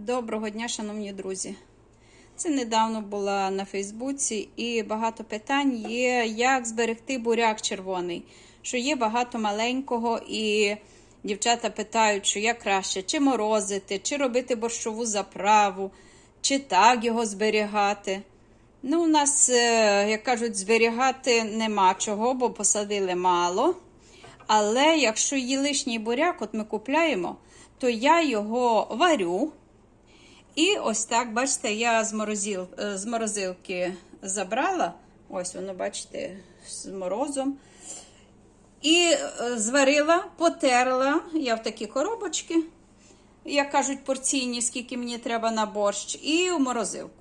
Доброго дня, шановні друзі. Це недавно була на Фейсбуці, і багато питань є, як зберегти буряк червоний. Що є багато маленького, і дівчата питають, що як краще, чи морозити, чи робити борщову заправу, чи так його зберігати. Ну, у нас, е, як кажуть, зберігати нема чого, бо посадили мало. Але якщо є лишній буряк, от ми купляємо, то я його варю. І ось так, бачите, я з, морозил, е, з морозилки забрала. Ось воно, бачите, з морозом. І е, зварила, потерла. Я в такі коробочки, як кажуть, порційні, скільки мені треба на борщ, і в морозилку.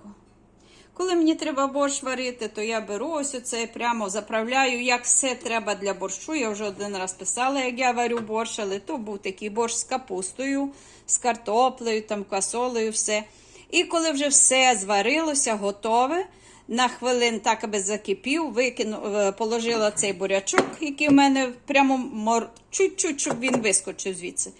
Коли мені треба борщ варити, то я беру ось оце прямо заправляю, як все треба для борщу. Я вже один раз писала, як я варю борщ, але то був такий борщ з капустою, з картоплею, там квасолею, все. І коли вже все зварилося, готове, на хвилин так аби закипів, викину, е, положила цей бурячок, який в мене прямо мор... чуть-чуть, щоб він вискочив звідси.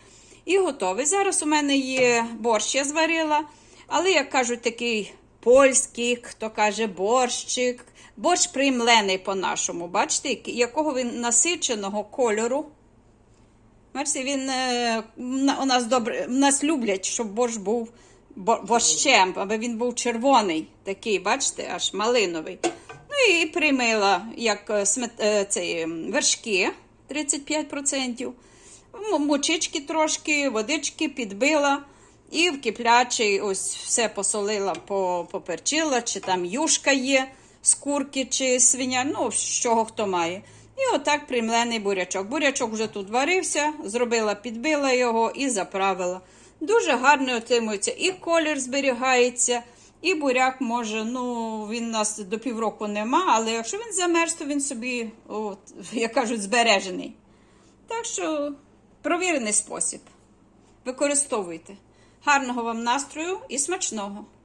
І готовий. Зараз у мене є борщ, я зварила, але, як кажуть, такий польський, хто каже борщик. Борщ приймлений по-нашому. Бачите, якого він насиченого кольору. Бачите, він е, у нас добре, нас люблять, щоб борщ був борщем, аби він був червоний, такий, бачите, аж малиновий. Ну і примила як е, е, цей, вершки 35%. М- Мучички трошки, водички підбила. І в киплячий ось все посолила, поперчила, чи там юшка є з курки чи свиня, ну, з чого хто має. І отак примлений бурячок. Бурячок вже тут варився, зробила, підбила його і заправила. Дуже гарно отримується. І колір зберігається, і буряк може, ну, він нас до півроку нема, але якщо він замерз, то він собі, от, як кажуть, збережений. Так що провірений спосіб. Використовуйте. Гарного вам настрою і смачного!